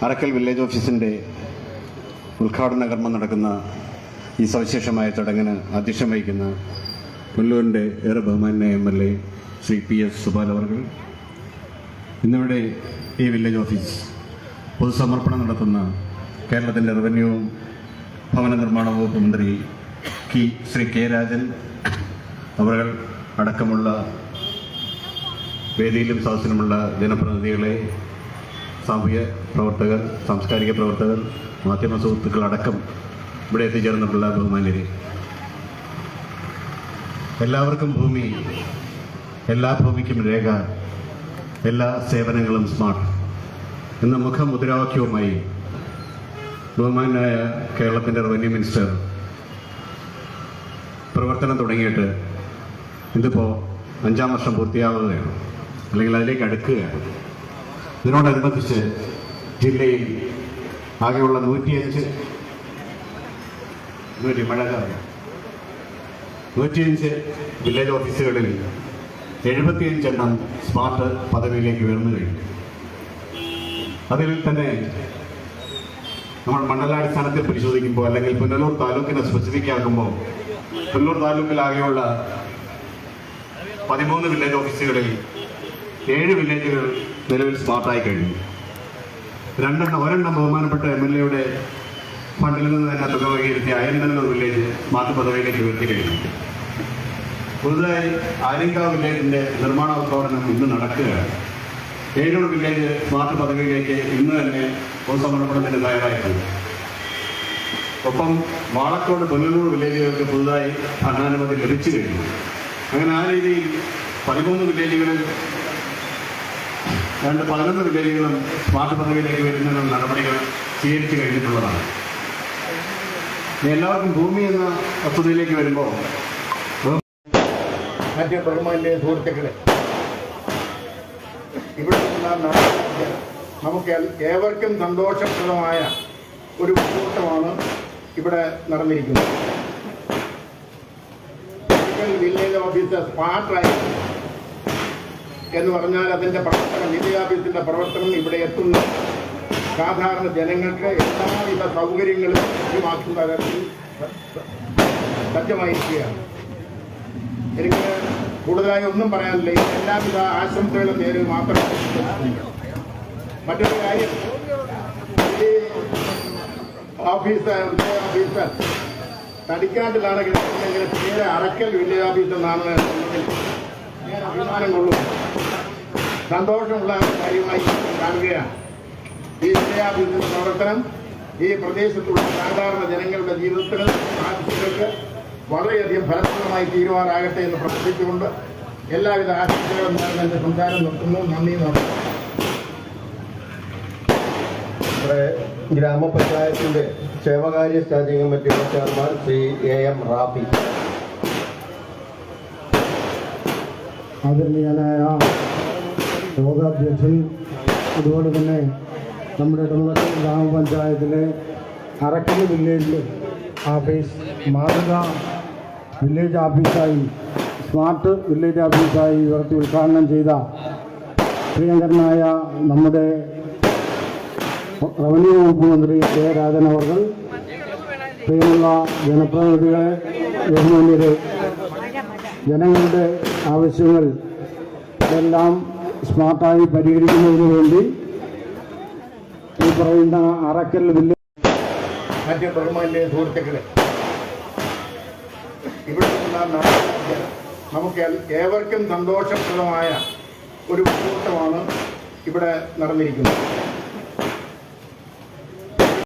Arakkal village ഓഫീസിന്റെ ഉദ്ഘാടന കർമ്മം നടക്കുന്ന ഈ സവിശേഷമായ ചടങ്ങിന് അധ്യക്ഷം വഹിക്കുന്ന പുല്ലൂരിന്റെ ഏറെ ബഹുമാന്യ M L A Shri P S Subal അവർ ഇന്നിവിടെ ഈ വില്ലേജ് ഓഫീസ് പൊതുസമർപ്പണം നടത്തുന്ന കേരളത്തിന്റെ റവന്യൂ ഭവന നിർമ്മാണ വകുപ്പ് മന്ത്രി കി ശ്രീ കെ രാജൻ അവർ അടക്കമുള്ള വേദിയിലും സദസ്സിലുമുള്ള ജനപ്രതിനിധികളെ സാമൂഹ്യ പ്രവർത്തകർ സാംസ്കാരിക പ്രവർത്തകർ മാധ്യമ സുഹൃത്തുക്കൾ അടക്കം ഇവിടെ എത്തിച്ചേർന്നിട്ടുള്ള ബഹുമാന്യരെ. എല്ലാവർക്കും ഭൂമി എല്ലാ ഭൂമിക്കും രേഖ എല്ലാ സേവനങ്ങളും സ്മാർട്ട് എന്ന മുഖമുദ്രാവാക്യവുമായി ബഹുമാനായ കേരളത്തിന്റെ റവന്യൂ മിനിസ്റ്റർ പ്രവർത്തനം തുടങ്ങിയിട്ട് ഇതിപ്പോൾ അഞ്ചാം വർഷം പൂർത്തിയാവുകയാണ്. അല്ലെങ്കിൽ അതിലേക്ക് അടുക്കുകയാണ്. ഇതിനോടനുബന്ധിച്ച് ജില്ലയിൽ ആകെയുള്ള നൂറ്റിയഞ്ച് നൂറ്റി മഴ കാലം നൂറ്റിയഞ്ച് വില്ലേജ് ഓഫീസുകളിൽ എഴുപത്തിയഞ്ച് എണ്ണം സ്മാർട്ട് പദവിയിലേക്ക് ഉയർന്നു കഴിഞ്ഞു. അതിൽ തന്നെ നമ്മൾ മണ്ഡലാടിസ്ഥാനത്തിൽ പരിശോധിക്കുമ്പോൾ അല്ലെങ്കിൽ പുനലൂർ താലൂക്കിനെ സ്പെസിഫിക് ആക്കുമ്പോൾ പുനലൂർ താലൂക്കിലാകെയുള്ള പതിമൂന്ന് വില്ലേജ് ഓഫീസുകളിൽ ഏഴ് വില്ലേജുകൾ നിലവിൽ സ്മാർട്ടായി കഴിഞ്ഞു. രണ്ടെണ്ണം ഒരെണ്ണം ബഹുമാനപ്പെട്ട എം എൽ എയുടെ ഫണ്ടിൽ നിന്ന് തന്നെ തുക വകയിരുത്തി അയൽനല്ലൂർ വില്ലേജ് സ്മാർട്ട് പദവിയിലേക്ക് ഉയർത്തി കഴിഞ്ഞു. പുതുതായി ആര്യങ്കാവ് വില്ലേജിന്റെ നിർമ്മാണോദ്ഘാടനം ഇന്ന് നടക്കുകയാണ്. ഏഴൂർ വില്ലേജ് സ്മാർട്ട് പദവിയിലേക്ക് ഇന്ന് തന്നെ പൊതുസമർപ്പണത്തിന് തയ്യാറായിട്ടുണ്ട്. ഒപ്പം വാളക്കോട് പുനലൂർ വില്ലേജുകൾക്ക് പുതുതായി ഭരണാനുമതി ലഭിച്ചു കഴിഞ്ഞു. അങ്ങനെ ആ രീതിയിൽ പതിമൂന്ന് വില്ലേജുകളിൽ രണ്ട് പതിനൊന്ന് വില്ലേജുകളും സ്മാർട്ട് പദവിയിലേക്ക് വരുന്നതിനുള്ള നടപടികൾ സ്വീകരിച്ചു കഴിഞ്ഞിട്ടുള്ളതാണ്. എല്ലാവർക്കും ഭൂമി എന്ന വസ്തുതയിലേക്ക് വരുമ്പോൾ മറ്റേ ബഹുമാന്റെ സുഹൃത്തുക്കളെ ഇവിടെ നമുക്ക് ഏവർക്കും സന്തോഷപ്രദമായ ഒരു കൂട്ടമാണ് ഇവിടെ നടന്നിരിക്കുന്നത്. വില്ലേജ് ഓഫീസർ സ്മാർട്ടായി എന്ന് പറഞ്ഞാൽ അതിന്റെ പ്രവർത്തനം വില്ലേജ് പ്രവർത്തനം ഇവിടെ എത്തുന്ന. സാധാരണ ജനങ്ങൾക്ക് എല്ലാവിധ സൗകര്യങ്ങളും ലഭ്യമാക്കുന്ന തരത്തിൽ സജ്ജമായിരിക്കുകയാണ്. എനിക്ക് കൂടുതലായി ഒന്നും പറയാനില്ല. എല്ലാവിധ ആശംസകളും നേരിൽ മാത്രം മറ്റൊരു കാര്യം ഈ ഓഫീസർ വില്ലേജ് ഓഫീസർ തടിക്കാട്ടിലാണ് പേര് അറക്കൽ വില്ലേജ് ഓഫീസർ എന്നാണ് സന്തോഷമുള്ള കാര്യമായി കാണുകയാണ്. ഈ ഓഫീസിന്റെ പ്രവർത്തനം ഈ പ്രദേശത്തുള്ള സാധാരണ ജനങ്ങളുടെ ജീവിതത്തിന് ആവശ്യങ്ങൾക്ക് വളരെയധികം ഫലപ്രദമായി തീരുമാനാകട്ടെ എന്ന് പ്രാർത്ഥിച്ചുകൊണ്ട് എല്ലാവിധ ആശംസകളും ഞാൻ എന്റെ സംസാരം നിർത്തുന്നു. നന്ദി നന്ദി നമ്മുടെ ഗ്രാമപഞ്ചായത്തിന്റെ ക്ഷേമകാര്യ കമ്മിറ്റിയുടെ chairman Shri A M Rafi. ആദരണീയനായ യോഗാധ്യക്ഷൻ അതുപോലെ തന്നെ നമ്മുടെ ഇടമുളക്കൽ ഗ്രാമപഞ്ചായത്തിലെ അറക്കൽ വില്ലേജ് ഓഫീസ് മാതൃക വില്ലേജ് ഓഫീസായി സ്മാർട്ട് വില്ലേജ് ഓഫീസായി ഉയർത്തി ഉദ്ഘാടനം ചെയ്ത പ്രിയങ്കരനായ നമ്മുടെ റവന്യൂ വകുപ്പ് മന്ത്രി കെ രാജൻ അവർ പ്രിയമുള്ള ജനപ്രതിനിധികളെ ജനങ്ങളുടെ ആവശ്യങ്ങൾ എല്ലാം സ്മാർട്ടായി പരിഹരിക്കുന്നതിന് വേണ്ടി ഈ പറയുന്ന അറക്കൽ വില്ലേജ് മറ്റ് ബഹുമാന്യ സുഹൃത്തുക്കളെ ഇവിടെ നമുക്ക് ഏവർക്കും സന്തോഷപ്രദമായ ഒരു കൂട്ടമാണ് ഇവിടെ നടന്നിരിക്കുന്നത്.